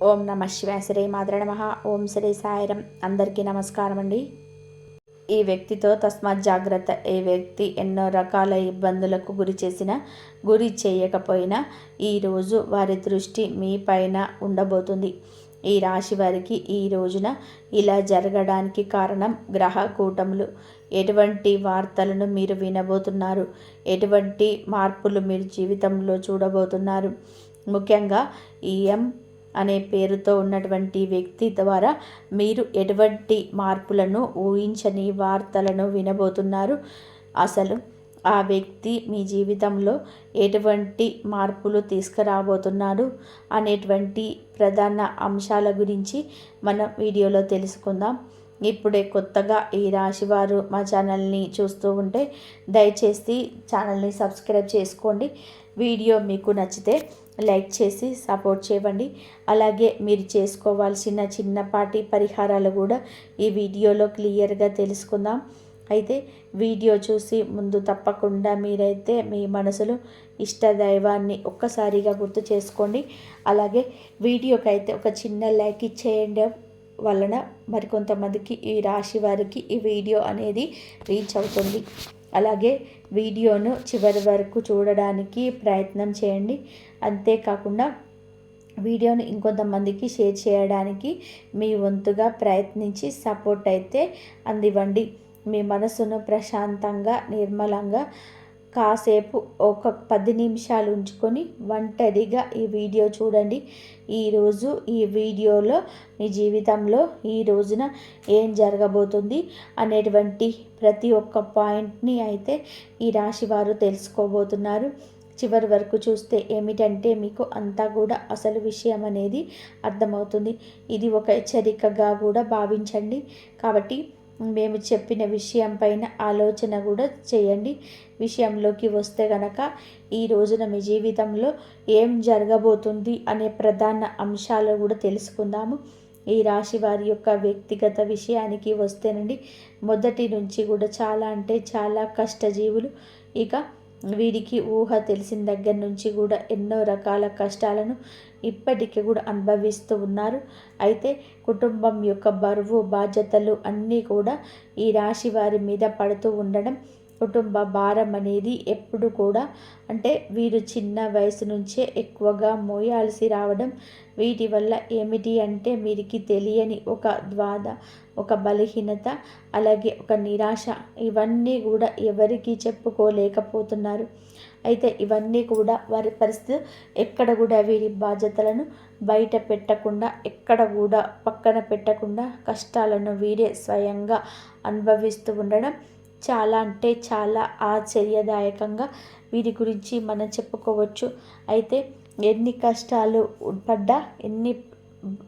ఓం నమ శివాయ మాద్ర నమ. ఓం శ్రీ సాయిరం అందరికీ నమస్కారం అండి ఈ వ్యక్తితో తస్మాత్ జాగ్రత్త ఈ వ్యక్తి ఎన్నో రకాల ఇబ్బందులకు గురి చేసిన గురి చేయకపోయినా ఈరోజు వారి దృష్టి మీ పైన ఉండబోతుంది. ఈ రాశి వారికి ఈ రోజున ఇలా జరగడానికి కారణం గ్రహ కూటములు ఎటువంటి వార్తలను మీరు వినబోతున్నారు? ఎటువంటి మార్పులు మీరు జీవితంలో చూడబోతున్నారు? ముఖ్యంగా ఈఎం అనే పేరుతో ఉన్నటువంటి వ్యక్తి ద్వారా మీరు ఎటువంటి మార్పులను ఊహించని వార్తలను వినబోతున్నారు? అసలు ఆ వ్యక్తి మీ జీవితంలో ఎటువంటి మార్పులు తీసుకురాబోతున్నాడు అనేటువంటి ప్రధాన అంశాల గురించి మనం వీడియోలో తెలుసుకుందాం. ఇప్పుడే కొత్తగా ఈ రాశివారు మా ఛానల్ని చూస్తూ ఉంటే దయచేసి ఛానల్ని సబ్స్క్రైబ్ చేసుకోండి. వీడియో మీకు నచ్చితే లైక్ చేసి సపోర్ట్ చేయండి. అలాగే మీరు చేసుకోవాల్సిన చిన్నపాటి పరిహారాలు కూడా ఈ వీడియోలో క్లియర్గా తెలుసుకుందాం. అయితే వీడియో చూసి ముందు తప్పకుండా మీరైతే మీ మనసులో ఇష్ట దైవాన్ని ఒక్కసారిగా గుర్తు చేసుకోండి. అలాగే వీడియోకైతే ఒక చిన్న లైక్ ఇచ్చేయండి వలన మరికొంతమందికి ఈ రాశి వారికి ఈ వీడియో అనేది రీచ్ అవుతుంది. అలాగే వీడియోను చివరి వరకు చూడడానికి ప్రయత్నం చేయండి. అంతేకాకుండా వీడియోను ఇంకొంతమందికి షేర్ చేయడానికి మీ వంతుగా ప్రయత్నించి సపోర్ట్ అయితే అందివ్వండి. మీ మనసును ప్రశాంతంగా నిర్మలంగా కాసేపు ఒక పది నిమిషాలు ఉంచుకొని ఒంటరిగా ఈ వీడియో చూడండి. ఈరోజు ఈ వీడియోలో మీ జీవితంలో ఈ రోజున ఏం జరగబోతుంది అనేటువంటి ప్రతి ఒక్క పాయింట్ని అయితే ఈ రాశి వారు తెలుసుకోబోతున్నారు. చివరి వరకు చూస్తే ఏమిటంటే మీకు అంతా కూడా అసలు విషయం అనేది అర్థమవుతుంది. ఇది ఒక హెచ్చరికగా కూడా భావించండి. కాబట్టి మేము చెప్పిన విషయం పైన ఆలోచన కూడా చేయండి. విషయంలోకి వస్తే గనక ఈ రోజున మీ జీవితంలో ఏం జరగబోతుంది అనే ప్రధాన అంశాలు కూడా తెలుసుకుందాము. ఈ రాశి వారి యొక్క వ్యక్తిగత విషయానికి వస్తేనండి మొదటి నుంచి కూడా చాలా అంటే చాలా కష్టజీవులు. ఇక వీరికి ఊహ తెలిసిన దగ్గర నుంచి కూడా ఎన్నో రకాల కష్టాలను ఇప్పటికీ కూడా అనుభవిస్తూ ఉన్నారు. అయితే కుటుంబం యొక్క బరువు బాధ్యతలు అన్నీ కూడా ఈ రాశి వారి మీద పడుతూ ఉండడం కుటుంబ భారం అనేది ఎప్పుడు కూడా అంటే వీరు చిన్న వయసు నుంచే ఎక్కువగా మోయాల్సి రావడం వీటి వల్ల ఏమిటి అంటే వీరికి తెలియని ఒక ద్వాద ఒక బలహీనత అలాగే ఒక నిరాశ ఇవన్నీ కూడా ఎవరికి చెప్పుకోలేకపోతున్నారు. అయితే ఇవన్నీ కూడా వారి పరిస్థితి ఎక్కడ కూడా వీరి బాధ్యతలను బయట పెట్టకుండా ఎక్కడ కూడా పక్కన పెట్టకుండా కష్టాలను వీరే స్వయంగా అనుభవిస్తూ ఉండడం చాలా అంటే చాలా ఆశ్చర్యదాయకంగా వీరి గురించి మనం చెప్పుకోవచ్చు. అయితే ఎన్ని కష్టాలు పడ్డా ఎన్ని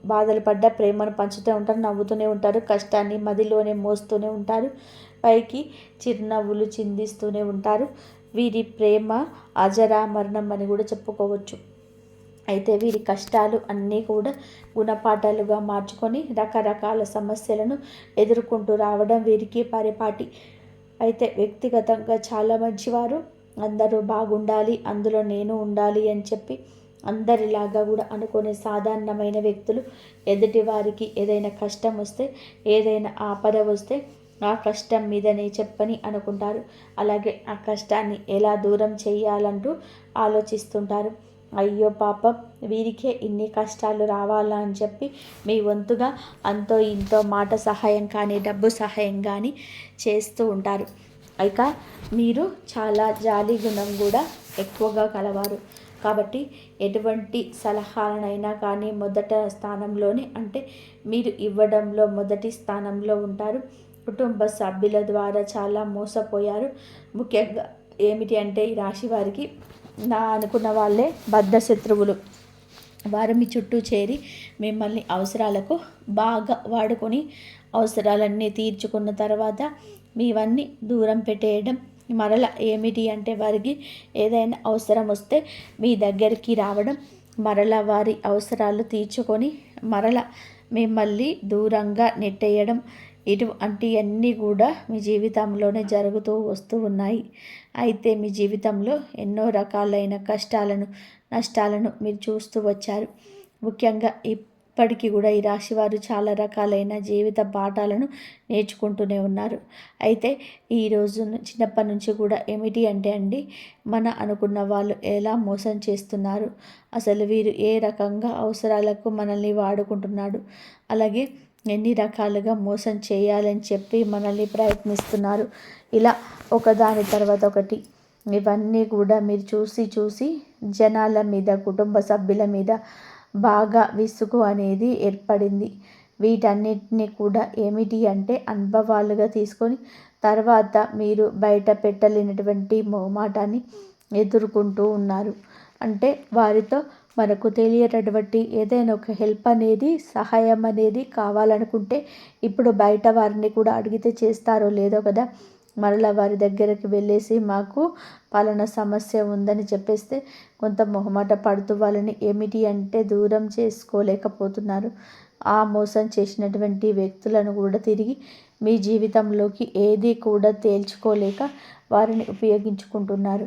బాధలు పడ్డా ప్రేమను పంచుతూ ఉంటారు నవ్వుతూనే ఉంటారు కష్టాన్ని మదిలోనే మోస్తూనే ఉంటారు పైకి చిరునవ్వులు చిందిస్తూనే ఉంటారు. వీరి ప్రేమ అజరామరణం అని కూడా చెప్పుకోవచ్చు. అయితే వీరి కష్టాలు అన్నీ కూడా గుణపాఠాలుగా మార్చుకొని రకరకాల సమస్యలను ఎదుర్కొంటూ రావడం వీరికి పరిపాటి అయితే వ్యక్తిగతంగా చాలా మంచివారు. అందరూ బాగుండాలి అందులో నేను ఉండాలి అని చెప్పి అందరిలాగా కూడా అనుకునే సాధారణమైన వ్యక్తులు ఎదుటి వారికి ఏదైనా కష్టం వస్తే ఏదైనా ఆపద వస్తే ఆ కష్టం మీదనే చెప్పని అనుకుంటారు. అలాగే ఆ కష్టాన్ని ఎలా దూరం చేయాలంటూ ఆలోచిస్తుంటారు. అయ్యో పాపం వీరికే ఇన్ని కష్టాలు రావాలా అని చెప్పి మీ వంతుగా అంతో ఇంతో మాట సహాయం కానీ డబ్బు సహాయం కానీ చేస్తూ ఉంటారు. ఇక మీరు చాలా జాలి గుణం కూడా ఎక్కువగా కలవారు. కాబట్టి ఎటువంటి సలహాలనైనా కానీ మొదట స్థానంలోనే అంటే మీరు ఇవ్వడంలో మొదటి స్థానంలో ఉంటారు. కుటుంబ సభ్యుల ద్వారా చాలా మోసపోయారు. ముఖ్యంగా ఏమిటి అంటే ఈ రాశి వారికి నా అనుకున్న వాళ్ళే బద్ధ శత్రువులు. వారు మీ చుట్టూ చేరి మిమ్మల్ని అవసరాలకు బాగా వాడుకొని అవసరాలన్నీ తీర్చుకున్న తర్వాత మీవన్నీ దూరం పెట్టేయడం మరల ఏమిటి అంటే వారికి ఏదైనా అవసరం వస్తే మీ దగ్గరికి రావడం మరల వారి అవసరాలు తీర్చుకొని మరల మిమ్మల్ని దూరంగా నెట్టేయడం ఇటువంటివన్నీ కూడా మీ జీవితంలోనే జరుగుతూ వస్తూ ఉన్నాయి. అయితే మీ జీవితంలో ఎన్నో రకాలైన కష్టాలను నష్టాలను మీరు చూస్తూ వచ్చారు. ముఖ్యంగా ఇప్పటికీ కూడా ఈ రాశి వారు చాలా రకాలైన జీవిత పాఠాలను నేర్చుకుంటూనే ఉన్నారు. అయితే ఈరోజు చిన్నప్పటి నుంచి కూడా ఏమిటి అంటే అండి మన అనుకున్న వాళ్ళు ఎలా మోసం చేస్తున్నారు? అసలు వీరు ఏ రకంగా అవసరాలకు మనల్ని వాడుకుంటున్నాడు? అలాగే ఎన్ని రకాలుగా మోసం చేయాలని చెప్పి మనల్ని ప్రయత్నిస్తున్నారు. ఇలా ఒకదాని తర్వాత ఒకటి. ఇవన్నీ కూడా మీరు చూసి చూసి జనాల మీద కుటుంబ సభ్యుల మీద బాగా విసుగు అనేది ఏర్పడింది. వీటన్నిటిని కూడా ఏమిటి అంటే అనుభవాలుగా తీసుకొని తర్వాత మీరు బయట పెట్టలేనటువంటి మొహమాటాన్ని ఎదుర్కొంటూ ఉన్నారు. అంటే వారితో మనకు తెలియనటువంటి ఏదైనా ఒక హెల్ప్ అనేది సహాయం అనేది కావాలనుకుంటే ఇప్పుడు బయట వారిని కూడా అడిగితే చేస్తారో లేదో కదా. మరలా వారి దగ్గరికి వెళ్ళేసి మాకు పాలన సమస్య ఉందని చెప్పేస్తే కొంత మొహమాట పడుతూ వాళ్ళని ఏమిటి అంటే దూరం చేసుకోలేకపోతున్నారు. ఆ మోసం చేసినటువంటి వ్యక్తులను కూడా తిరిగి మీ జీవితంలోకి ఏది కూడా తేల్చుకోలేక వారిని ఉపయోగించుకుంటున్నారు.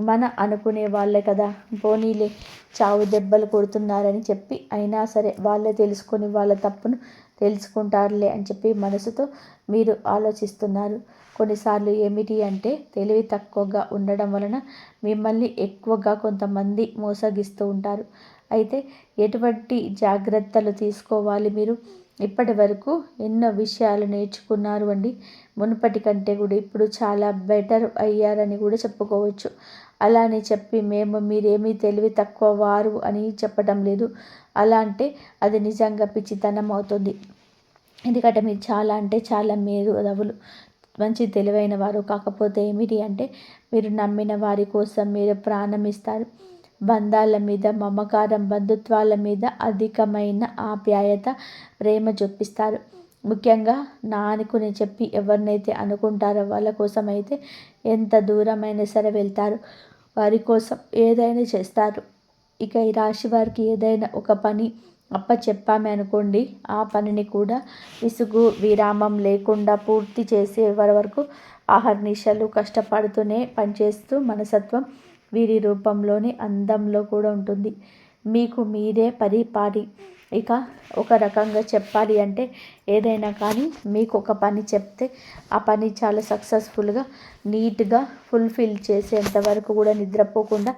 మన అనుకునే వాళ్ళే కదా. పోనీలే చావు దెబ్బలు కొడుతున్నారని చెప్పి అయినా సరే వాళ్ళే తెలుసుకొని వాళ్ళ తప్పును తెలుసుకుంటారులే అని చెప్పి మనసుతో మీరు ఆలోచిస్తున్నారు. కొన్నిసార్లు ఏమిటి అంటే తెలివి తక్కువగా ఉండడం వలన మిమ్మల్ని ఎక్కువగా కొంతమంది మోసగిస్తూ ఉంటారు. అయితే ఎటువంటి జాగ్రత్తలు తీసుకోవాలి మీరు? ఇప్పటి వరకు ఎన్నో విషయాలు నేర్చుకున్నారు అండి. మునుపటి కంటే కూడా ఇప్పుడు చాలా బెటర్ అయ్యారని కూడా చెప్పుకోవచ్చు. అలా అని చెప్పి మేము మీరేమీ తెలివి తక్కువ వారు అని చెప్పడం లేదు. అలా అంటే అది నిజంగా పిచ్చితనం అవుతుంది. ఎందుకంటే మీరు చాలా అంటే చాలా మేధావులు మంచి తెలివైన వారు కాకపోతే ఏమిటి అంటే మీరు నమ్మిన వారి కోసం మీరు ప్రాణం ఇస్తారు. బంధాల మీద మమకారం బంధుత్వాల మీద అధికమైన ఆప్యాయత ప్రేమ చూపిస్తారు ముఖ్యంగా నా అనుకుని చెప్పి ఎవరినైతే అనుకుంటారో వాళ్ళ కోసం అయితే ఎంత దూరమైనా సరే వెళ్తారు. వారి కోసం ఏదైనా చేస్తారు. ఇక ఈ రాశి వారికి ఏదైనా ఒక పని అప్ప చెప్పామే అనుకోండి. ఆ పనిని కూడా విసుగు విరామం లేకుండా పూర్తి చేసే వరకు ఆహర్నిశలు కష్టపడుతూనే పనిచేస్తూ మనసత్వం వీరి రూపంలోని అందంలో కూడా ఉంటుంది. మీకు మీరే పరిపాటి ఇక ఒక రకంగా చెప్పాలి అంటే ఏదైనా కానీ మీకు ఒక పని చెప్తే ఆ పని చాలా సక్సెస్ఫుల్గా నీట్గా ఫుల్ఫిల్ చేసేంత వరకు కూడా నిద్రపోకుండా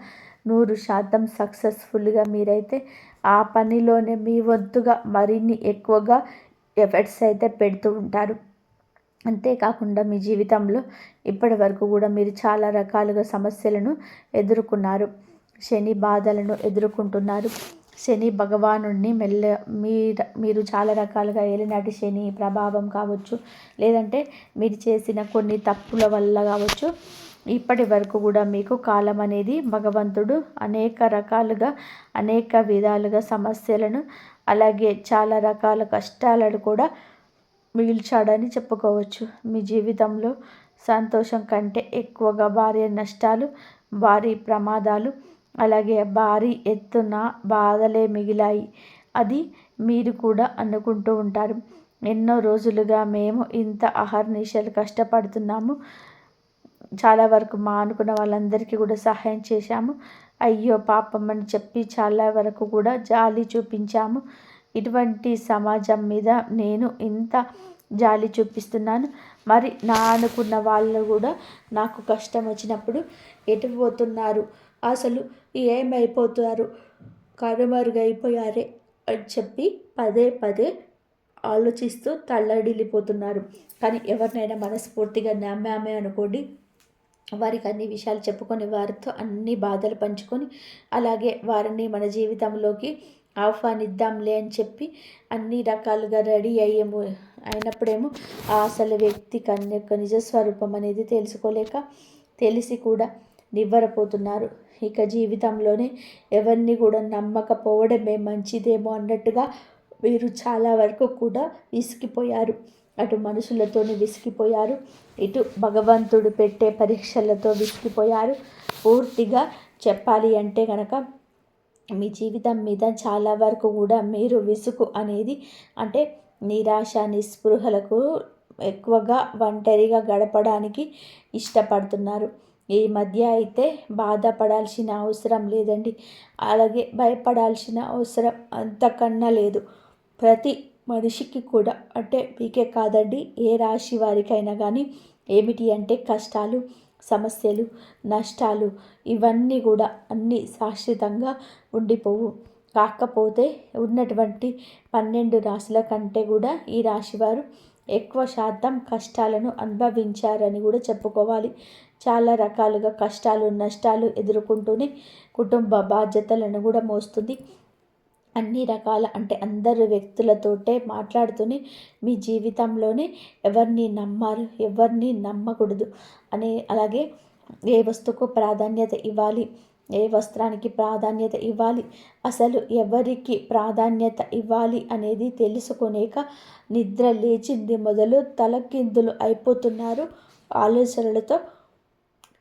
నూరు శాతం సక్సెస్ఫుల్గా మీరైతే ఆ పనిలోనే మీ వంతుగా మరిన్ని ఎక్కువగా ఎఫర్ట్స్ అయితే పెడుతూ ఉంటారు. అంతేకాకుండా మీ జీవితంలో ఇప్పటి వరకు కూడా మీరు చాలా రకాలుగా సమస్యలను ఎదుర్కొన్నారు శని బాధలను ఎదుర్కొంటున్నారు. శని భగవాను మెల్ల మీరు మీరు చాలా రకాలుగా ఏలినాటి శని ప్రభావం కావచ్చు. లేదంటే మీరు చేసిన కొన్ని తప్పుల వల్ల కావచ్చు. ఇప్పటి వరకు కూడా మీకు కాలం అనేది భగవంతుడు అనేక రకాలుగా అనేక విధాలుగా సమస్యలను అలాగే చాలా రకాల కష్టాలను కూడా మిగిల్చాడని చెప్పుకోవచ్చు. మీ జీవితంలో సంతోషం కంటే ఎక్కువగా భారీ నష్టాలు భారీ ప్రమాదాలు అలాగే భారీ ఎత్తున బాధలే మిగిలాయి. అది మీరు కూడా అనుకుంటూ ఉంటారు. ఎన్నో రోజులుగా మేము ఇంత అహర్నిశలు కష్టపడుతున్నాము. చాలా వరకు మా అనుకున్న వాళ్ళందరికీ కూడా సహాయం చేశాము. అయ్యో పాపం అని చెప్పి చాలా వరకు కూడా జాలి చూపించాము. ఇటువంటి సమాజం మీద నేను ఇంత జాలి చూపిస్తున్నాను. మరి నా అనుకున్న వాళ్ళు కూడా నాకు కష్టం వచ్చినప్పుడు ఎటు పోతున్నారు? అసలు ఏమైపోతారు? కనుమరుగైపోయారే అని చెప్పి పదే పదే ఆలోచిస్తూ తల్లడిల్లిపోతున్నారు. కానీ ఎవరినైనా మనస్ఫూర్తిగా నమ్మామే అనుకోండి వారికి అన్ని విషయాలు చెప్పుకొని వారితో అన్ని బాధలు పంచుకొని అలాగే వారిని మన జీవితంలోకి ఆహ్వానిద్దాంలే అని చెప్పి అన్ని రకాలుగా రెడీ అయ్యేమో అయినప్పుడేమో ఆ అసలు వ్యక్తి కన్య యొక్క నిజస్వరూపం అనేది తెలుసుకోలేక తెలిసి కూడా నివ్వరపోతున్నారు. ఇక జీవితంలోనే ఎవరిని కూడా నమ్మకపోవడమే మంచిదేమో అన్నట్టుగా వీరు చాలా వరకు కూడా విసిగిపోయారు. అటు మనుషులతోనే విసిగిపోయారు. ఇటు భగవంతుడు పెట్టే పరీక్షలతో విసిగిపోయారు. పూర్తిగా చెప్పాలి అంటే కనుక మీ జీవితం మీద చాలా వరకు కూడా మీరు విసుగు అనేది అంటే నిరాశ నిస్పృహలకు ఎక్కువగా ఒంటరిగా గడపడానికి ఇష్టపడుతున్నారు. ఈ మధ్య అయితే బాధపడాల్సిన అవసరం లేదండి. అలాగే భయపడాల్సిన అవసరం అంతకన్నా లేదు. ప్రతి మనిషికి కూడా. అంటే మీకే కాదండి ఏ రాశి వారికైనా కానీ ఏమిటి అంటే కష్టాలు సమస్యలు నష్టాలు ఇవన్నీ కూడా అన్నీ శాశ్వతంగా ఉండిపోవు. కాకపోతే ఉన్నటువంటి పన్నెండు రాశుల కంటే కూడా ఈ రాశివారు ఎక్కువ శాతం కష్టాలను అనుభవించారని కూడా చెప్పుకోవాలి. చాలా రకాలుగా కష్టాలు నష్టాలు ఎదుర్కొంటూనే కుటుంబ బాధ్యతలను కూడా మోస్తుంది. అన్ని రకాల అంటే అందరు వ్యక్తులతోటే మాట్లాడుతూనే మీ జీవితంలోనే ఎవరిని నమ్మారు ఎవరిని నమ్మకూడదు అనే అలాగే ఏ వస్తువుకు ప్రాధాన్యత ఇవ్వాలి ఏ వస్త్రానికి ప్రాధాన్యత ఇవ్వాలి అసలు ఎవరికి ప్రాధాన్యత ఇవ్వాలి అనేది తెలుసుకునేక నిద్ర లేచింది మొదలు తలకిందులు అయిపోతున్నారు ఆలోచనలతో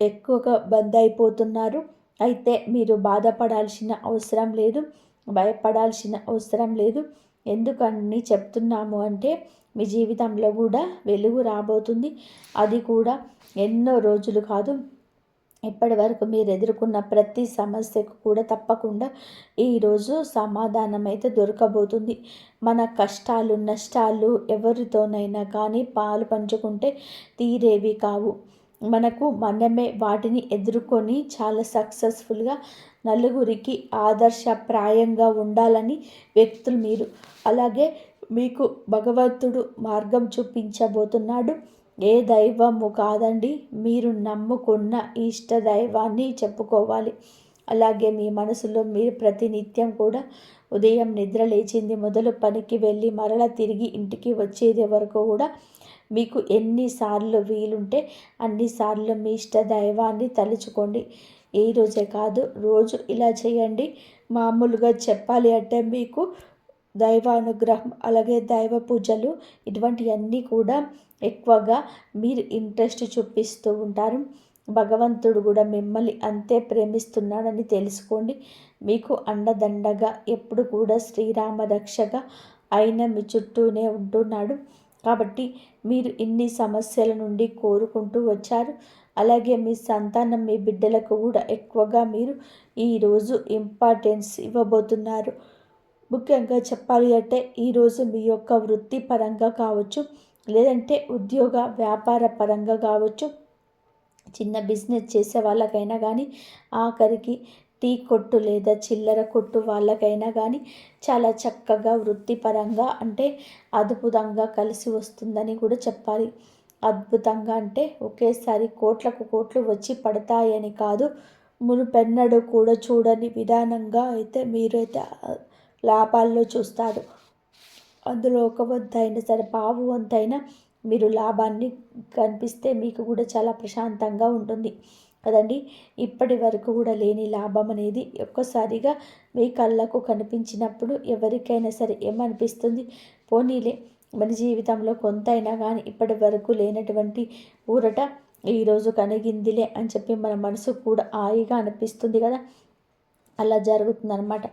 ఎక్కువగా బంద్ అయిపోతున్నారు. అయితే మీరు బాధపడాల్సిన అవసరం లేదు. భయపడాల్సిన అవసరం లేదు. ఎందుకని చెప్తున్నాము అంటే మీ జీవితంలో కూడా వెలుగు రాబోతుంది. అది కూడా ఎన్నో రోజులు కాదు. ఇప్పటి వరకు మీరు ఎదుర్కొన్న ప్రతి సమస్యకు కూడా తప్పకుండా ఈరోజు సమాధానం అయితే దొరకబోతుంది. మన కష్టాలు నష్టాలు ఎవరితోనైనా కానీ పాలు పంచుకుంటే తీరేవి కావు. మనకు మనమే వాటిని ఎదుర్కొని చాలా సక్సెస్ఫుల్గా నలుగురికి ఆదర్శప్రాయంగా ఉండాలని వ్యక్తులు మీరు. అలాగే మీకు భగవంతుడు మార్గం చూపించబోతున్నాడు. ఏ దైవము కాదండి మీరు నమ్ముకున్న ఇష్ట దైవాన్ని చెప్పుకోవాలి. అలాగే మీ మనసులో మీరు ప్రతినిత్యం కూడా ఉదయం నిద్ర లేచింది మొదలు పనికి వెళ్ళి మరల తిరిగి ఇంటికి వచ్చేది వరకు కూడా మీకు ఎన్నిసార్లు వీలుంటే అన్నిసార్లు మీ ఇష్ట దైవాన్ని తలుచుకోండి. ఈ రోజే కాదు రోజు ఇలా చేయండి. మామూలుగా చెప్పాలి అంటే మీకు దైవానుగ్రహం అలాగే దైవ పూజలు ఇటువంటివన్నీ కూడా ఎక్కువగా మీరు ఇంట్రెస్ట్ చూపిస్తూ ఉంటారు. భగవంతుడు కూడా మిమ్మల్ని అంతే ప్రేమిస్తున్నాడని తెలుసుకోండి. మీకు అండదండగా ఎప్పుడు కూడా శ్రీరామ రక్షగా ఆయన మీ చుట్టూనే ఉంటున్నాడు. కాబట్టి మీరు ఇన్ని సమస్యల నుండి కోరుకుంటూ వచ్చారు. అలాగే మీ సంతానం మీ బిడ్డలకు కూడా ఎక్కువగా మీరు ఈరోజు ఇంపార్టెన్స్ ఇవ్వబోతున్నారు. ముఖ్యంగా చెప్పాలి అంటే ఈరోజు మీ యొక్క వృత్తి పరంగా కావచ్చు లేదంటే ఉద్యోగ వ్యాపార పరంగా కావచ్చు చిన్న బిజినెస్ చేసే వాళ్ళకైనా కానీ ఆఖరికి టీ కొట్టు లేదా చిల్లర కొట్టు వాళ్ళకైనా కానీ చాలా చక్కగా వృత్తిపరంగా అంటే అద్భుతంగా కలిసి వస్తుందని కూడా చెప్పాలి. అద్భుతంగా అంటే ఒకేసారి కోట్లకు కోట్లు వచ్చి పడతాయని కాదు మునుపెన్నడు కూడా చూడని విధానంగా అయితే మీరైతే లాభాల్లో చూస్తారు. అందులో ఒక వంతు అయినా సరే పావు వంతు అయినా మీరు లాభాన్ని కనిపిస్తే మీకు కూడా చాలా ప్రశాంతంగా ఉంటుంది. కదండి? ఇప్పటి వరకు కూడా లేని లాభం అనేది ఒక్కసారిగా మీ కళ్ళకు కనిపించినప్పుడు ఎవరికైనా సరే ఏమనిపిస్తుంది? పోనీలే మన జీవితంలో కొంతైనా కానీ ఇప్పటి వరకు లేనటువంటి ఊరట ఈరోజు కనిగిందిలే అని చెప్పి మన మనసు కూడా హాయిగా అనిపిస్తుంది కదా? అలా జరుగుతుందనమాట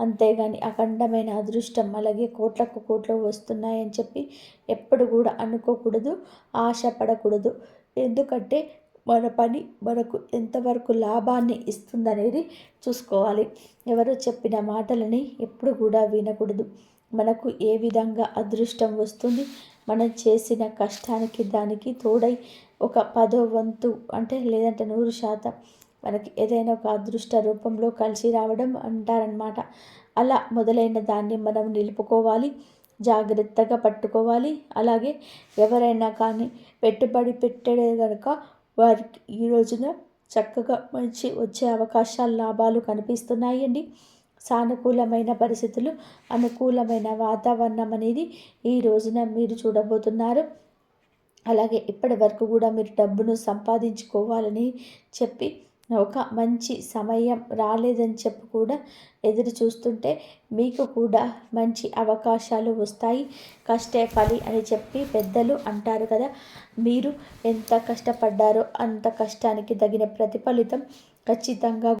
అంతేగాని అఖండమైన అదృష్టం అలాగే కోట్లకు కోట్లు వస్తున్నాయని చెప్పి ఎప్పుడు కూడా అనుకోకూడదు ఆశపడకూడదు. ఎందుకంటే మన పని మనకు ఎంతవరకు లాభాన్ని ఇస్తుందనేది చూసుకోవాలి. ఎవరు చెప్పిన మాటలని ఎప్పుడు కూడా వినకూడదు. మనకు ఏ విధంగా అదృష్టం వస్తుంది? మనం చేసిన కష్టానికి దానికి తోడై ఒక పదో వంతు అంటే లేదంటే నూరు శాతం మనకి ఏదైనా ఒక అదృష్ట రూపంలో కలిసి రావడం అంటారనమాట అలా మొదలైన దాన్ని మనం నిలుపుకోవాలి జాగ్రత్తగా పట్టుకోవాలి. అలాగే ఎవరైనా కానీ పెట్టుబడి పెట్టడే కనుక వారికి ఈ రోజున చక్కగా మంచి వచ్చే అవకాశాలు లాభాలు కనిపిస్తున్నాయండి. సానుకూలమైన పరిస్థితులు అనుకూలమైన వాతావరణం అనేది ఈ రోజున మీరు చూడబోతున్నారు. అలాగే ఇప్పటి వరకు కూడా మీరు డబ్బును సంపాదించుకోవాలని చెప్పి ఒక మంచి సమయం రాలేదని చెప్పి కూడా ఎదురు చూస్తుంటే మీకు కూడా మంచి అవకాశాలు వస్తాయి. కష్టే ఫలి అని చెప్పి పెద్దలు అంటారు కదా. మీరు ఎంత కష్టపడ్డారో అంత కష్టానికి తగిన ప్రతిఫలితం ఖచ్చితంగా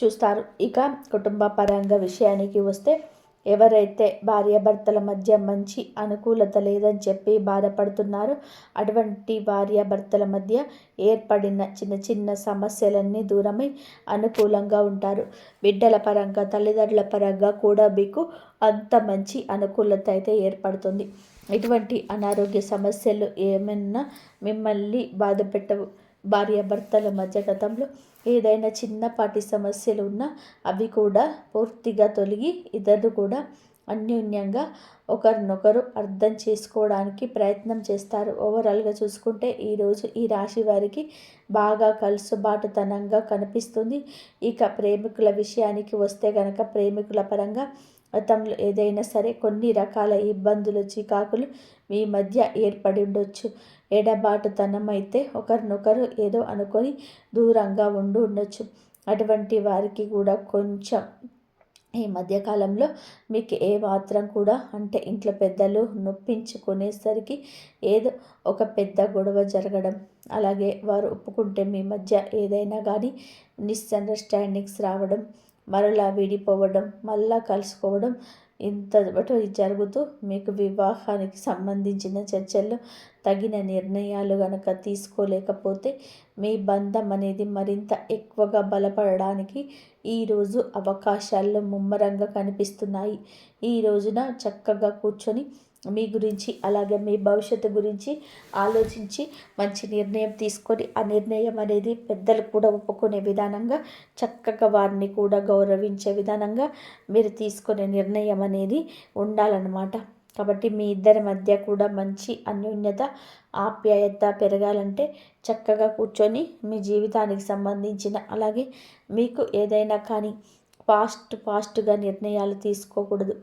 చూస్తారు. ఇక కుటుంబ పరంగా విషయానికి వస్తే ఎవరైతే భార్యాభర్తల మధ్య మంచి అనుకూలత లేదని చెప్పి బాధపడుతున్నారో అటువంటి భార్యాభర్తల మధ్య ఏర్పడిన చిన్న చిన్న సమస్యలన్నీ దూరమై అనుకూలంగా ఉంటారు. బిడ్డల పరంగా తల్లిదండ్రుల పరంగా కూడా మీకు అంత మంచి అనుకూలత అయితే ఏర్పడుతుంది. ఇటువంటి అనారోగ్య సమస్యలు ఏమైనా మిమ్మల్ని బాధపెట్టవు భార్యాభర్తల మధ్య గతంలో ఏదైనా చిన్నపాటి సమస్యలు ఉన్నా అవి కూడా పూర్తిగా తొలగి ఇద్దరు కూడా అన్యోన్యంగా ఒకరినొకరు అర్థం చేసుకోవడానికి ప్రయత్నం చేస్తారు. ఓవరాల్గా చూసుకుంటే ఈరోజు ఈ రాశి వారికి బాగా కలుసుబాటుతనంగా కనిపిస్తుంది. ఇక ప్రేమికుల విషయానికి వస్తే గనక ప్రేమికుల పరంగా గతంలో ఏదైనా సరే కొన్ని రకాల ఇబ్బందులు చికాకులు మీ మధ్య ఏర్పడి ఉండొచ్చు. ఎడబాటుతనం అయితే ఒకరినొకరు ఏదో అనుకొని దూరంగా ఉండి ఉండొచ్చు. అటువంటి వారికి కూడా కొంచెం ఈ మధ్యకాలంలో మీకు ఏ మాత్రం కూడా అంటే ఇంట్లో పెద్దలు నొప్పించుకునేసరికి ఏదో ఒక పెద్ద గొడవ జరగడం అలాగే వారు ఒప్పుకుంటే మీ మధ్య ఏదైనా కానీ మిస్అండర్స్టాండింగ్స్ రావడం మరలా విడిపోవడం మళ్ళా కలుసుకోవడం ఇంత జరుగుతూ మీకు వివాహానికి సంబంధించిన చర్చల్లో తగిన నిర్ణయాలు గనక తీసుకోలేకపోతే మీ బంధం అనేది మరింత ఎక్కువగా బలపడడానికి ఈరోజు అవకాశాల్లో ముమ్మరంగా కనిపిస్తున్నాయి. ఈ రోజున చక్కగా కూర్చొని మీ గురించి అలాగే మీ భవిష్యత్తు గురించి ఆలోచించి మంచి నిర్ణయం తీసుకొని ఆ నిర్ణయం అనేది పెద్దలు కూడా ఒప్పుకునే విధానంగా చక్కగా వారిని కూడా గౌరవించే విధానంగా మీరు తీసుకునే నిర్ణయం అనేది ఉండాలన్నమాట. కాబట్టి మీ ఇద్దరి మధ్య కూడా మంచి అన్యోన్యత ఆప్యాయత పెరగాలంటే చక్కగా కూర్చొని మీ జీవితానికి సంబంధించిన అలాగే మీకు ఏదైనా కానీ ఫాస్ట్ ఫాస్ట్గా నిర్ణయాలు తీసుకోకూడదు.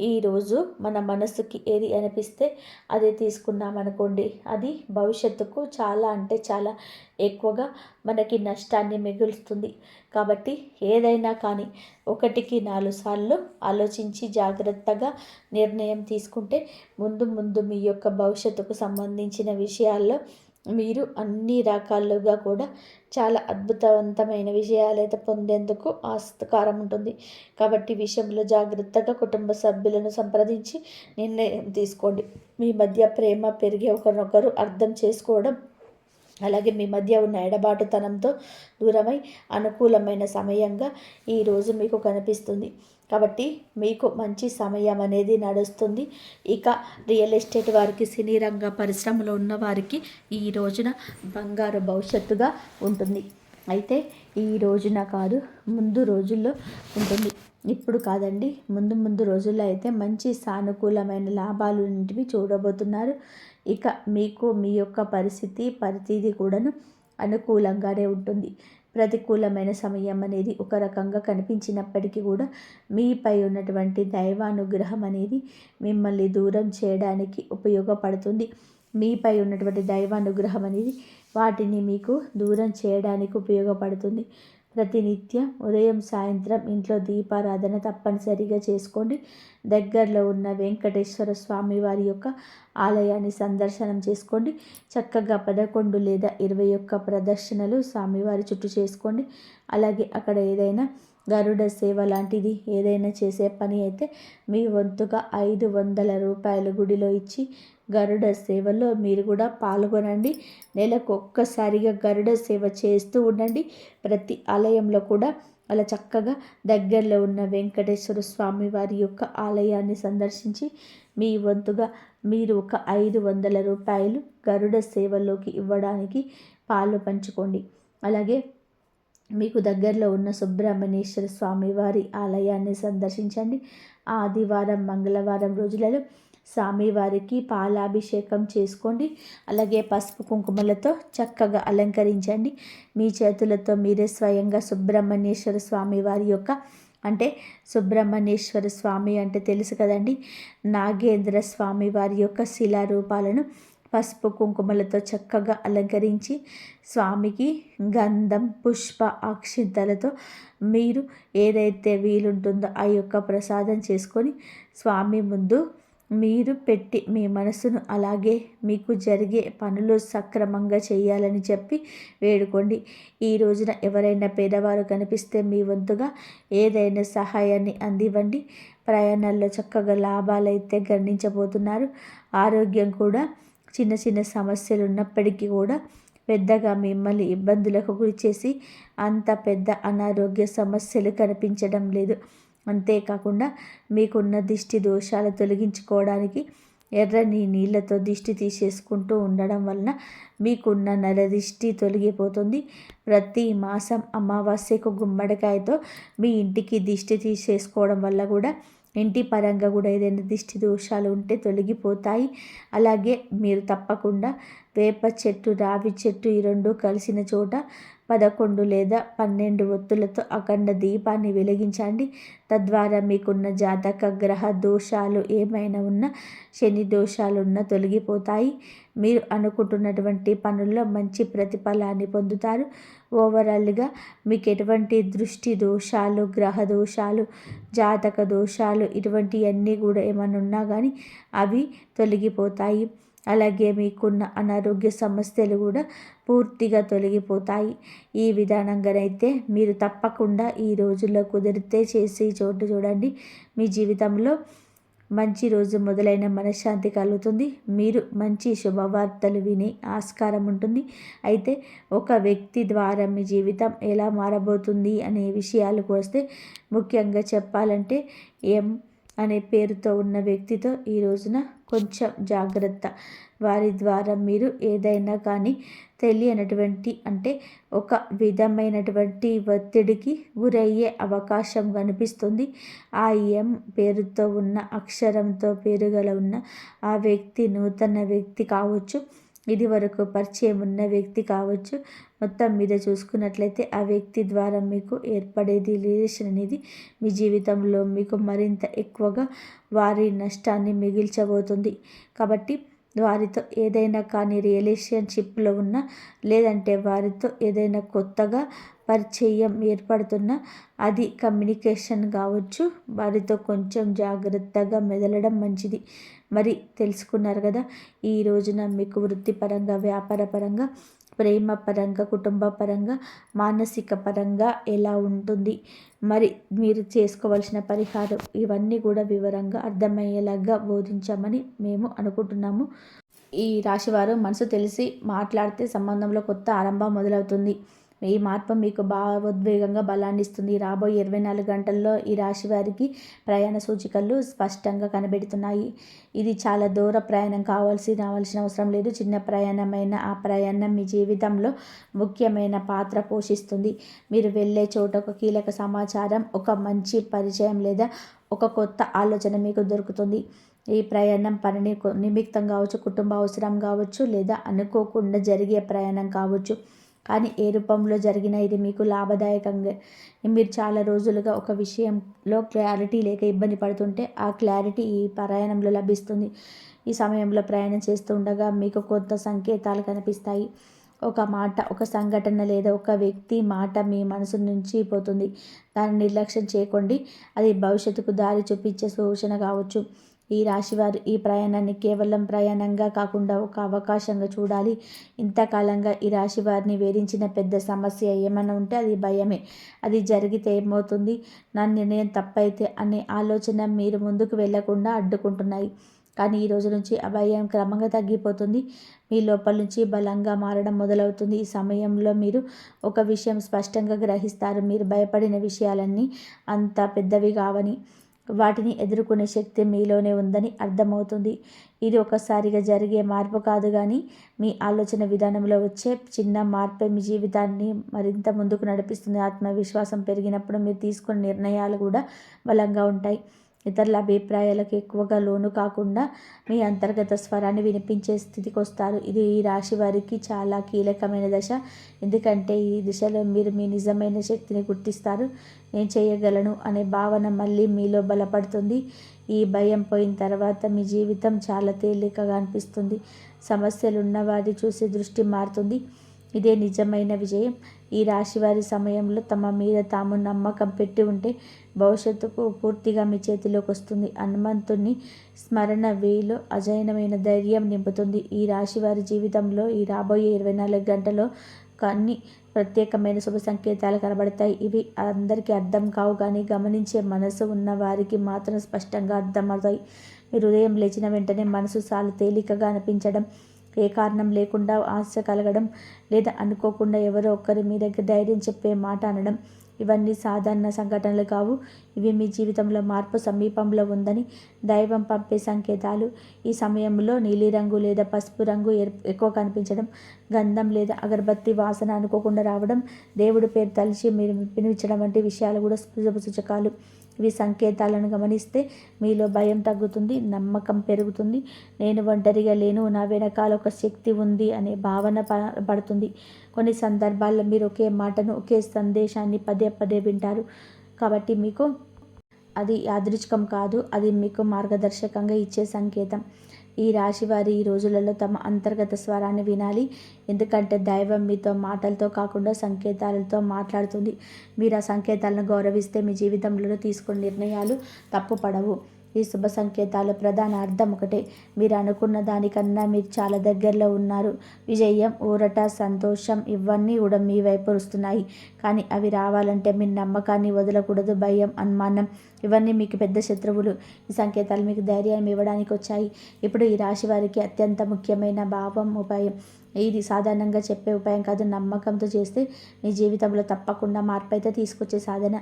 ఈరోజు మన మనసుకి ఏది అనిపిస్తే అది తీసుకున్నామనుకోండి అది భవిష్యత్తుకు చాలా అంటే చాలా ఎక్కువగా మనకి నష్టాన్ని మిగులుస్తుంది. కాబట్టి ఏదైనా కానీ ఒకటికి నాలుగు సార్లు ఆలోచించి జాగ్రత్తగా నిర్ణయం తీసుకుంటే ముందు ముందు మీ యొక్క భవిష్యత్తుకు సంబంధించిన విషయాల్లో మీరు అన్ని రకాలుగా కూడా చాలా అద్భుతవంతమైన విజయాలైతే పొందేందుకు ఆస్కారం ఉంటుంది. కాబట్టి విషయంలో జాగ్రత్తగా కుటుంబ సభ్యులను సంప్రదించి నిర్ణయం తీసుకోండి. మీ మధ్య ప్రేమ పెరిగే ఒకరినొకరు అర్థం చేసుకోవడం అలాగే మీ మధ్య ఉన్న ఎడబాటుతనంతో దూరమై అనుకూలమైన సమయంగా ఈరోజు మీకు కనిపిస్తుంది. కాబట్టి మీకు మంచి సమయం అనేది నడుస్తుంది. ఇక రియల్ ఎస్టేట్ వారికి సినీ రంగ పరిశ్రమలో ఉన్న వారికి ఈ రోజున బంగారు భవిష్యత్తుగా ఉంటుంది. అయితే ఈ రోజున కాదు ముందు రోజుల్లో ఉంటుంది. ఇప్పుడు కాదండి ముందు ముందు రోజుల్లో అయితే మంచి సానుకూలమైన లాభాలు లాభాలు చూడబోతున్నారు. ఇక మీకు మీ యొక్క పరిస్థితి పరితీది కూడాను అనుకూలంగానే ఉంటుంది. ప్రతికూలమైన సమయం అనేది ఒక రకంగా కనిపించినప్పటికీ కూడా మీపై ఉన్నటువంటి దైవానుగ్రహం అనేది మిమ్మల్ని దూరం చేయడానికి ఉపయోగపడుతుంది. మీపై ఉన్నటువంటి దైవానుగ్రహం అనేది వాటిని మీకు దూరం చేయడానికి ఉపయోగపడుతుంది. ప్రతినిత్యం ఉదయం సాయంత్రం ఇంట్లో దీపారాధన తప్పనిసరిగా చేసుకోండి. దగ్గరలో ఉన్న వెంకటేశ్వర స్వామి వారి యొక్క ఆలయాన్ని సందర్శనం చేసుకోండి. చక్కగా పదకొండు లేదా ఇరవై ఒక్క ప్రదర్శనలు స్వామివారి చుట్టూ చేసుకోండి. అలాగే అక్కడ ఏదైనా గరుడ సేవ లాంటిది ఏదైనా చేసే పని అయితే మీ వంతుగా ఐదు వందల రూపాయలు గుడిలో ఇచ్చి గరుడ సేవలో మీరు కూడా పాల్గొనండి. నెలకు ఒక్కసారిగా గరుడ సేవ చేస్తూ ఉండండి. ప్రతి ఆలయంలో కూడా అలా చక్కగా దగ్గరలో ఉన్న వెంకటేశ్వర స్వామి వారి యొక్క ఆలయాన్ని సందర్శించి మీ వంతుగా మీరు ఒక ఐదు వందల రూపాయలు గరుడ సేవలోకి ఇవ్వడానికి పాలు పంచుకోండి. అలాగే మీకు దగ్గరలో ఉన్న సుబ్రహ్మణ్యేశ్వర స్వామి వారి ఆలయాన్ని సందర్శించండి. ఆదివారం మంగళవారం రోజులలో స్వామివారికి పాలాభిషేకం చేసుకోండి. అలాగే పసుపు కుంకుమలతో చక్కగా అలంకరించండి. మీ చేతులతో మీరే స్వయంగా సుబ్రహ్మణ్యేశ్వర స్వామి వారి యొక్క అంటే సుబ్రహ్మణ్యేశ్వర స్వామి అంటే తెలుసు కదండి నాగేంద్ర స్వామి వారి యొక్క శిలారూపాలను పసుపు కుంకుమలతో చక్కగా అలంకరించి స్వామికి గంధం పుష్ప అక్షింతలతో మీరు ఏదైతే వీలుంటుందో ఆ యొక్క ప్రసాదం చేసుకొని స్వామి ముందు మీరు పెట్టి మీ మనసును అలాగే మీకు జరిగే పనులు సక్రమంగా చేయాలని చెప్పి వేడుకోండి. ఈ రోజున ఎవరైనా పేదవారు కనిపిస్తే మీ వంతుగా ఏదైనా సహాయాన్ని అందివ్వండి. ప్రయాణాల్లో చక్కగా లాభాలైతే గణించబోతున్నారు ఆరోగ్యం కూడా చిన్న చిన్న సమస్యలు ఉన్నప్పటికీ కూడా పెద్దగా మిమ్మల్ని ఇబ్బందులకు గురి చేసి అంత పెద్ద అనారోగ్య సమస్యలు కనిపించడం లేదు. అంతేకాకుండా మీకున్న దిష్టి దోషాలు తొలగించుకోవడానికి ఎర్రని నీళ్ళతో దిష్టి తీసేసుకుంటూ ఉండడం వలన మీకున్న నరదిష్టి తొలగిపోతుంది. ప్రతి మాసం అమావాస్యకు గుమ్మడికాయతో మీ ఇంటికి దిష్టి తీసేసుకోవడం వల్ల కూడా ఇంటి పరంగా కూడా ఏదైనా దిష్టి దోషాలు ఉంటే తొలగిపోతాయి. అలాగే మీరు తప్పకుండా వేప చెట్టు రావి చెట్టు ఈ రెండు కలిసిన చోట పదకొండు లేదా పన్నెండు ఒత్తులతో అఖండ దీపాన్ని వెలిగించండి. తద్వారా మీకున్న జాతక గ్రహ దోషాలు ఏమైనా ఉన్నా శని దోషాలు ఉన్నా తొలగిపోతాయి. మీరు అనుకుంటున్నటువంటి పనుల్లో మంచి ప్రతిఫలాన్ని పొందుతారు. ఓవరాల్గా మీకు ఎటువంటి దృష్టి దోషాలు గ్రహ దోషాలు జాతక దోషాలు ఇటువంటివన్నీ కూడా ఏమైనా ఉన్నా కానీ అవి తొలగిపోతాయి. అలాగే మీకున్న అనారోగ్య సమస్యలు కూడా పూర్తిగా తొలగిపోతాయి. ఈ విధానంగానైతే మీరు తప్పకుండా ఈ రోజుల్లో కుదిరితే చేసి చోటు చూడండి. మీ జీవితంలో మంచి రోజు మొదలైన మనశ్శాంతి కలుగుతుంది. మీరు మంచి శుభవార్తలు వినే ఆస్కారం ఉంటుంది. అయితే ఒక వ్యక్తి ద్వారా మీ జీవితం ఎలా మారబోతుంది అనే విషయాలకు వస్తే ముఖ్యంగా చెప్పాలంటే ఎం అనే పేరుతో ఉన్న వ్యక్తితో ఈ రోజున కొంచెం జాగ్రత్త. వారి ద్వారా మీరు ఏదైనా కానీ తెలియనటువంటి అంటే ఒక విధమైనటువంటి ఒత్తిడికి గురయ్యే అవకాశం కనిపిస్తుంది. ఆ ఎం పేరుతో ఉన్న అక్షరంతో పేరుగల ఉన్న ఆ వ్యక్తి నూతన వ్యక్తి కావచ్చు. ఇది వరకు పరిచయం ఉన్న వ్యక్తి కావచ్చు. మొత్తం మీద చూసుకున్నట్లయితే ఆ వ్యక్తి ద్వారా మీకు ఏర్పడేది రిలేషన్ అనేది మీ జీవితంలో మీకు మరింత ఎక్కువగా వారి నష్టాన్ని మిగిల్చబోతుంది. కాబట్టి వారితో ఏదైనా కానీ రిలేషన్షిప్లో ఉన్న లేదంటే వారితో ఏదైనా కొత్తగా పరిచయం ఏర్పడుతున్న అది కమ్యూనికేషన్ కావచ్చు. వారితో కొంచెం జాగ్రత్తగా మెదలడం మంచిది. మరి తెలుసుకున్నారు కదా ఈ రోజున మీకు వృత్తిపరంగా వ్యాపారపరంగా ప్రేమ పరంగా కుటుంబ పరంగా మానసిక పరంగా ఎలా ఉంటుంది? మరి మీరు చేసుకోవాల్సిన పరిహారం ఇవన్నీ కూడా వివరంగా అర్థమయ్యేలాగా బోధించామని మేము అనుకుంటున్నాము. ఈ రాశివారు మనసు తెలిసి మాట్లాడితే సంబంధంలో కొత్త ఆరంభం మొదలవుతుంది. ఈ మార్పు మీకు భావోద్వేగంగా బలాన్ని ఇస్తుంది రాబోయే ఇరవై నాలుగు గంటల్లో ఈ రాశి వారికి ప్రయాణ సూచికలు స్పష్టంగా కనబెడుతున్నాయి. ఇది చాలా దూర ప్రయాణం కావాల్సి రావాల్సిన అవసరం లేదు. చిన్న ప్రయాణమైన ఆ ప్రయాణం మీ జీవితంలో ముఖ్యమైన పాత్ర పోషిస్తుంది. మీరు వెళ్ళే చోట ఒక కీలక సమాచారం ఒక మంచి పరిచయం లేదా ఒక కొత్త ఆలోచన మీకు దొరుకుతుంది. ఈ ప్రయాణం పనిని నిమిత్తం కావచ్చు కుటుంబ అవసరం కావచ్చు లేదా అనుకోకుండా జరిగే ప్రయాణం కావచ్చు. కానీ ఏ రూపంలో జరిగిన ఇది మీకు లాభదాయకంగా మీరు చాలా రోజులుగా ఒక విషయంలో క్లారిటీ లేక ఇబ్బంది పడుతుంటే ఆ క్లారిటీ ఈ ప్రయాణంలో లభిస్తుంది. ఈ సమయంలో ప్రయాణం చేస్తూ ఉండగా మీకు కొత్త సంకేతాలు కనిపిస్తాయి. ఒక మాట ఒక సంఘటన లేదా ఒక వ్యక్తి మాట మీ మనసు నుంచి పోతుంది. దాన్ని నిర్లక్ష్యం చేయకండి. అది భవిష్యత్తుకు దారి చూపించే సూచన కావచ్చు. ఈ రాశివారు ఈ ప్రయాణాన్ని కేవలం ప్రయాణంగా కాకుండా ఒక అవకాశంగా చూడాలి. ఇంతకాలంగా ఈ రాశి వారిని వేధించిన పెద్ద సమస్య ఏమైనా ఉంటే అది భయమే. అది జరిగితే ఏమవుతుంది? నా నిర్ణయం తప్పైతే అనే ఆలోచన మీరు ముందుకు వెళ్ళకుండా అడ్డుకుంటున్నాయి. కానీ ఈ రోజు నుంచి ఆ భయం క్రమంగా తగ్గిపోతుంది. మీ లోపల నుంచి బలంగా మారడం మొదలవుతుంది. ఈ సమయంలో మీరు ఒక విషయం స్పష్టంగా గ్రహిస్తారు. మీరు భయపడిన విషయాలన్నీ అంత పెద్దవి కావని. వాటిని ఎదుర్కొనే శక్తి మీలోనే ఉందని అర్థమవుతుంది. ఇది ఒకసారిగా జరిగే మార్పు కాదు కానీ మీ ఆలోచన విధానంలో వచ్చే చిన్న మార్పే మీ జీవితాన్ని మరింత ముందుకు నడిపిస్తుంది. ఆత్మవిశ్వాసం పెరిగినప్పుడు మీరు తీసుకునే నిర్ణయాలు కూడా బలంగా ఉంటాయి. ఇతరుల అభిప్రాయాలకు ఎక్కువగా లోను కాకుండా మీ అంతర్గత స్వరాన్ని వినిపించే స్థితికి వస్తారు. ఇది ఈ రాశి వారికి చాలా కీలకమైన దశ. ఎందుకంటే ఈ దిశలో మీరు మీ నిజమైన శక్తిని గుర్తిస్తారు. నేను చేయగలను అనే భావన మళ్ళీ మీలో బలపడుతుంది. ఈ భయం పోయిన తర్వాత మీ జీవితం చాలా తేలికగా అనిపిస్తుంది. సమస్యలున్న వారిని చూసి దృష్టి మారుతుంది. ఇదే నిజమైన విజయం. ఈ రాశివారి సమయంలో తమ మీద తాము నమ్మకం పెట్టి ఉంటే భవిష్యత్తుకు పూర్తిగా మీ చేతిలోకి వస్తుంది. హనుమంతుని స్మరణ వేలో అజయనమైన ధైర్యం నింపుతుంది. ఈ రాశి వారి జీవితంలో ఈ రాబోయే ఇరవై నాలుగు గంటలో కానీ ప్రత్యేకమైన శుభ సంకేతాలు కనబడతాయి. ఇవి అందరికీ అర్థం కావు కానీ గమనించే మనసు ఉన్న వారికి మాత్రం స్పష్టంగా అర్థమవుతాయి. మీరు ఉదయం లేచిన వెంటనే మనసు చాలా తేలికగా అనిపించడం ఏ కారణం లేకుండా ఆశ కలగడం లేదా అనుకోకుండా ఎవరో ఒక్కరు మీ దగ్గర ధైర్యం చెప్పే మాట అనడం ఇవన్నీ సాధారణ సంఘటనలు కావు. ఇవి మీ జీవితంలో మార్పు సమీపంలో ఉందని దైవం పంపే సంకేతాలు. ఈ సమయంలో నీలిరంగు లేదా పసుపు రంగు ఎక్కువ కనిపించడం గంధం లేదా అగరబత్తి వాసన అనుకోకుండా రావడం దేవుడి పేరు తలిచి మీరు పిలిపించడం వంటి విషయాలు కూడా సూచకాలు. ఇవి సంకేతాలను గమనిస్తే మీలో భయం తగ్గుతుంది నమ్మకం పెరుగుతుంది. నేను ఒంటరిగా లేను నా వెనకాల ఒక శక్తి ఉంది అనే భావన పడుతుంది. కొన్ని సందర్భాల్లో మీరు ఒకే మాటను ఒకే సందేశాన్ని పదే పదే వింటారు. కాబట్టి మీకు అది యాదృచ్ఛికం కాదు అది మీకు మార్గదర్శకంగా ఇచ్చే సంకేతం. ఈ రాశి వారి ఈ రోజులలో తమ అంతర్గత స్వరాన్ని వినాలి. ఎందుకంటే దైవం మీతో మాటలతో కాకుండా సంకేతాలతో మాట్లాడుతుంది. మీరు ఆ సంకేతాలను గౌరవిస్తే మీ జీవితంలో తీసుకునే నిర్ణయాలు తప్పు పడవు ఈ శుభ సంకేతాలు ప్రధాన అర్థం ఒకటే. మీరు అనుకున్న దానికన్నా మీరు చాలా దగ్గరలో ఉన్నారు. విజయం ఊరట సంతోషం ఇవన్నీ కూడా మీ వైపు వస్తున్నాయి. కానీ అవి రావాలంటే మీ నమ్మకాన్ని వదలకూడదు. భయం అనుమానం ఇవన్నీ మీకు పెద్ద శత్రువులు. ఈ సంకేతాలు మీకు ధైర్యాన్ని ఇవ్వడానికి వచ్చాయి. ఇప్పుడు ఈ రాశి వారికి అత్యంత ముఖ్యమైన భావం ఉపాయం. ఇది సాధారణంగా చెప్పే ఉపాయం కాదు నమ్మకంతో చేస్తే మీ జీవితంలో తప్పకుండా మార్పు అయితే తీసుకొచ్చే సాధన.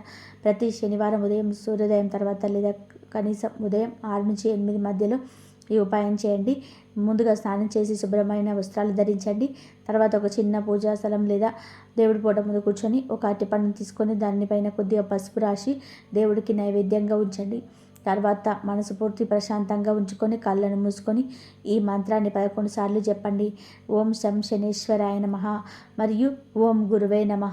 ప్రతి శనివారం ఉదయం సూర్యోదయం తర్వాత లేదా కనీసం ఉదయం ఆరు నుంచి ఎనిమిది మధ్యలో ఈ ఉపాయం చేయండి. ముందుగా స్నానం చేసి శుభ్రమైన వస్త్రాలు ధరించండి. తర్వాత ఒక చిన్న పూజా స్థలం లేదా దేవుడి పూట ముందు కూర్చొని ఒక అరటిపండును తీసుకొని దానిపైన కొద్దిగా పసుపు రాసి దేవుడికి నైవేద్యంగా ఉంచండి. తర్వాత మనసు పూర్తి ప్రశాంతంగా ఉంచుకొని కళ్ళను మూసుకొని ఈ మంత్రాన్ని పదకొండు సార్లు చెప్పండి ఓం శం శనేశ్వరాయ నమ. మరియు ఓం గురువే నమ.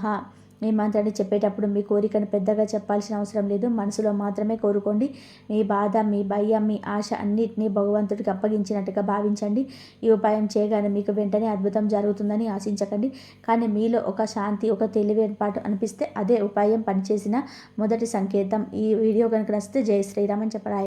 మీ మంత్రాన్ని చెప్పేటప్పుడు మీ కోరికను పెద్దగా చెప్పాల్సిన అవసరం లేదు. మనసులో మాత్రమే కోరుకోండి. మీ బాధ మీ భయం మీ ఆశ అన్నిటినీ భగవంతుడికి అప్పగించినట్టుగా భావించండి. ఈ ఉపాయం చేయగానే మీకు వెంటనే అద్భుతం జరుగుతుందని ఆశించకండి. కానీ మీలో ఒక శాంతి ఒక తెలివి ఏర్పాటు అనిపిస్తే అదే ఉపాయం పనిచేసిన మొదటి సంకేతం. ఈ వీడియో కనుక నచ్చితే జయ శ్రీరామ్ అని చెప్పరాయి